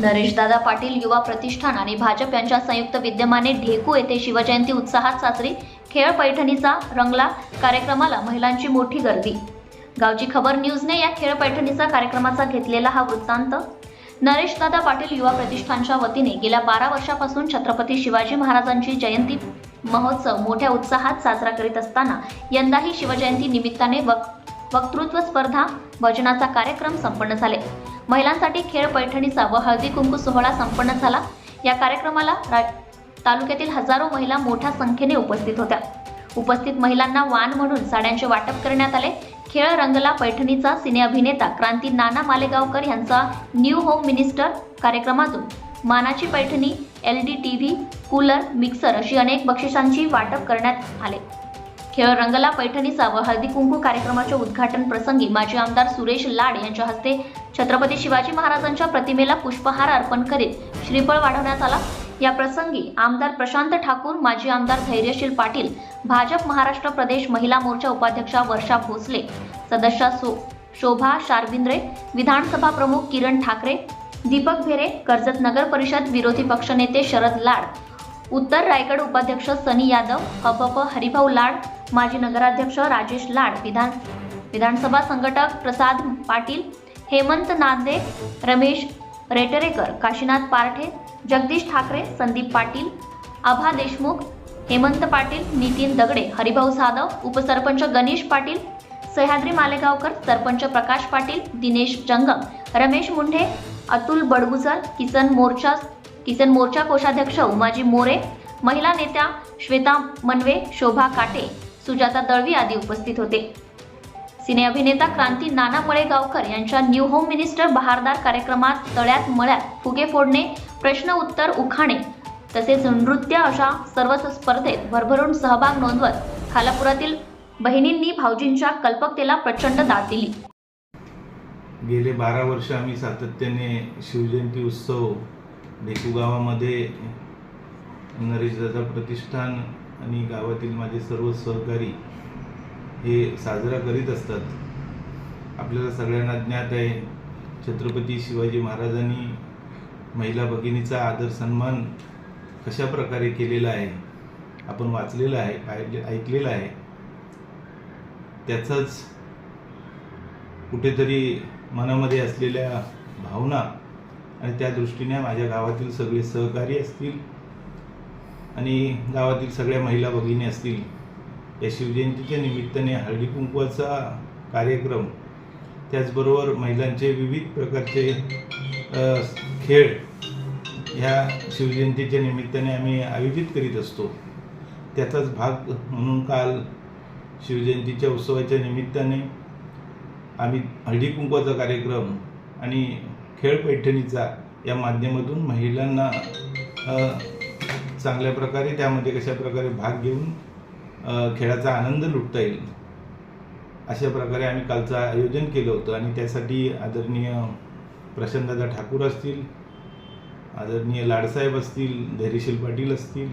नरेशदादा पाटील युवा प्रतिष्ठान आणि भाजप यांच्या संयुक्त विद्यमाने ढेकू येथे शिवजयंती उत्साहात साजरी. खेळ पैठणीचा रंगला कार्यक्रमाला महिलांची मोठी गर्दी. गावची खबर न्यूजने या खेळ पैठणीचा कार्यक्रमाचा घेतलेला हा वृत्तांत. नरेशदादा पाटील युवा प्रतिष्ठानच्या वतीने गेल्या बारा वर्षापासून छत्रपती शिवाजी महाराजांची जयंती महोत्सव मोठ्या उत्साहात साजरा करीत असताना यंदाही शिवजयंती निमित्ताने वक वक्तृत्व स्पर्धा भजनाचा कार्यक्रम संपन्न झाले. महिलांसाठी खेळ पैठणीचा व हळदी कुंकू सोहळा संपन्न झाला. या कार्यक्रमाला रा- तालुक्यातील हजारो महिला मोठ्या संख्येने उपस्थित होत्या. उपस्थित महिलांना वाण म्हणून साड्यांचे वाटप करण्यात आले. खेळ रंगला पैठणीचा सिने अभिनेता क्रांती नाना मालेगावकर यांचा न्यू होम मिनिस्टर कार्यक्रमातून. मानाची Paithani L D T V cooler mixer अशी अनेक बक्षिसांची वाटप करण्यात आले. खेळ रंगला पैठणीचा व हळदी कुंकू कार्यक्रमाच्या उद्घाटन प्रसंगी माजी आमदार सुरेश लाड यांच्या हस्ते छत्रपती शिवाजी महाराजांच्या प्रतिमेला पुष्पहार अर्पण करीत श्रीफळ वाढवण्यात आला. या प्रसंगी आमदार प्रशांत ठाकूर माजी आमदार धैर्यशील पाटील भाजप महाराष्ट्र प्रदेश महिला मोर्चा उपाध्यक्षा वर्षा भोसले सदस्या सो शोभा शारविंद्रे विधानसभा प्रमुख किरण ठाकरे दीपक भेरे कर्जत नगर परिषद विरोधी पक्षनेते शरद लाड उत्तर रायगड उपाध्यक्ष सनी यादव अपप हरिभाऊ लाड माजी नगराध्यक्ष राजेश लाड विधान विधानसभा संघटक प्रसाद पाटील हेमंत नांदे रमेश रेटरेकर काशीनाथ पारठे जगदीश ठाकरे संदीप पाटील आभा देशमुख हेमंत पाटील नितीन दगडे हरिभाऊ जाधव उपसरपंच गणेश पाटील सह्याद्री मालेगावकर सरपंच प्रकाश पाटील दिनेश जंगम रमेश मुंढे अतुल बडगुजर किसन मोर्चा किसन मोर्चा कोषाध्यक्ष उमाजी मोरे महिला नेत्या श्वेता मनवे शोभा काटे सुजाता दळवी आदी उपस्थित होते. सिने अभिनेता क्रांती नाना मळेगावकर यांच्या न्यू होम मिनिस्टर बहारदार कार्यक्रमात तळ्यात मळ्यात फुगे फोडणे प्रश्न उत्तर उखाणे तसेच नृत्य अशा सर्वच स्पर्धेत भरभरून सहभाग नोंदवत खालापुरातील बहिणींनी भाऊजींच्या कल्पकतेला प्रचंड दाद दिली. गेले बारा वर्ष आम्ही सातत्याने शिवजयंती उत्सव ढेकू गावामध्ये नरेशदादा प्रतिष्ठान आणि गावातील माझे सर्व सहकारी हे साजरा करीत असतात. आपल्याला सगळ्यांना ज्ञात आहे छत्रपती शिवाजी महाराजांनी महिला भगिनीचा आदर सन्मान कशा प्रकारे केलेला आहे आपण वाचलेलं आहे ऐकलेलं आहे. त्याचाच कुठेतरी मनामध्ये असलेल्या भावना आणि त्या दृष्टीने माझ्या गावातील सगळे सहकारी असतील आणि गावातील सगळ्या महिला भगिनी असतील या शिवजयंतीच्या निमित्ताने हळदी कुंकवाचा कार्यक्रम त्याचबरोबर महिलांचे विविध प्रकारचे खेळ ह्या शिवजयंतीच्या निमित्ताने आम्ही आयोजित करीत असतो. त्याचाच भाग म्हणून काल शिवजयंतीच्या उत्सवाच्या निमित्ताने आम्ही हळदी कुंकवाचा कार्यक्रम आणि खेळ पैठणीचा या माध्यमातून महिलांना चांगल्या प्रकारे त्यामध्ये कशा प्रकारे भाग घेऊन खेळाचा आनंद लुटता येईल अशा प्रकारे आम्ही कालचं आयोजन केलं होतं. आणि त्यासाठी आदरणीय प्रशांतदादा ठाकूर असतील आदरणीय लाडसाहेब असतील धैर्यशील पाटील असतील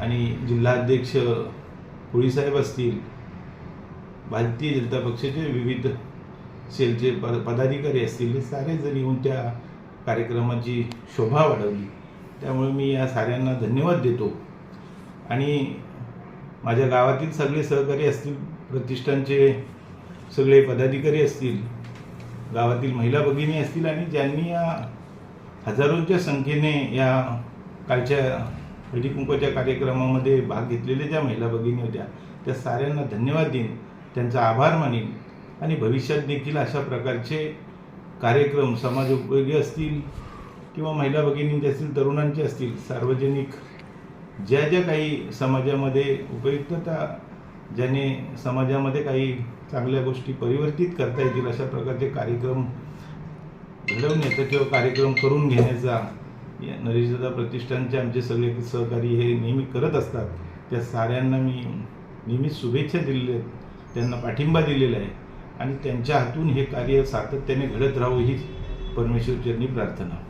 आणि जिल्हाध्यक्ष होळीसाहेब असतील भारतीय जनता पक्षाचे विविध सेलचे पदाधिकारी असतील हे सारे जण येऊन त्या कार्यक्रमाची शोभा वाढवली. त्यामुळे मी या साऱ्यांना धन्यवाद देतो. आणि माझ्या गावातील सगळे सहकारी असतील प्रतिष्ठानचे सगळे पदाधिकारी असतील गावातील महिला भगिनी असतील आणि ज्यांनी या हजारोंच्या संख्येने या कालच्या हळदीकुंकवाच्या कार्यक्रमामध्ये भाग घेतलेल्या ज्या महिला भगिनी होत्या त्या साऱ्यांना धन्यवाद देईन. त्यांचा आभार मानेन. आणि भविष्यात देखील अशा प्रकारचे कार्यक्रम समाज उपयोगी असतील किंवा महिला भगिनींचे असतील तरुणांचे असतील सार्वजनिक ज्या ज्या काही समाजामध्ये उपयुक्तता ज्याने समाजामध्ये काही चांगल्या गोष्टी परिवर्तित करता येतील अशा प्रकारचे कार्यक्रम घडवण्याचा किंवा कार्यक्रम करून घेण्याचा या नरेशदादा प्रतिष्ठानचे आमचे सगळे सहकारी हे नेहमी करत असतात. त्या साऱ्यांना मी नेहमीच शुभेच्छा दिलेल्या आहेत. त्यांना पाठिंबा दिलेला आहे. आणि त्यांच्या हातून हे कार्य सातत्याने घडत राहू हीच परमेश्वरचरणी प्रार्थना.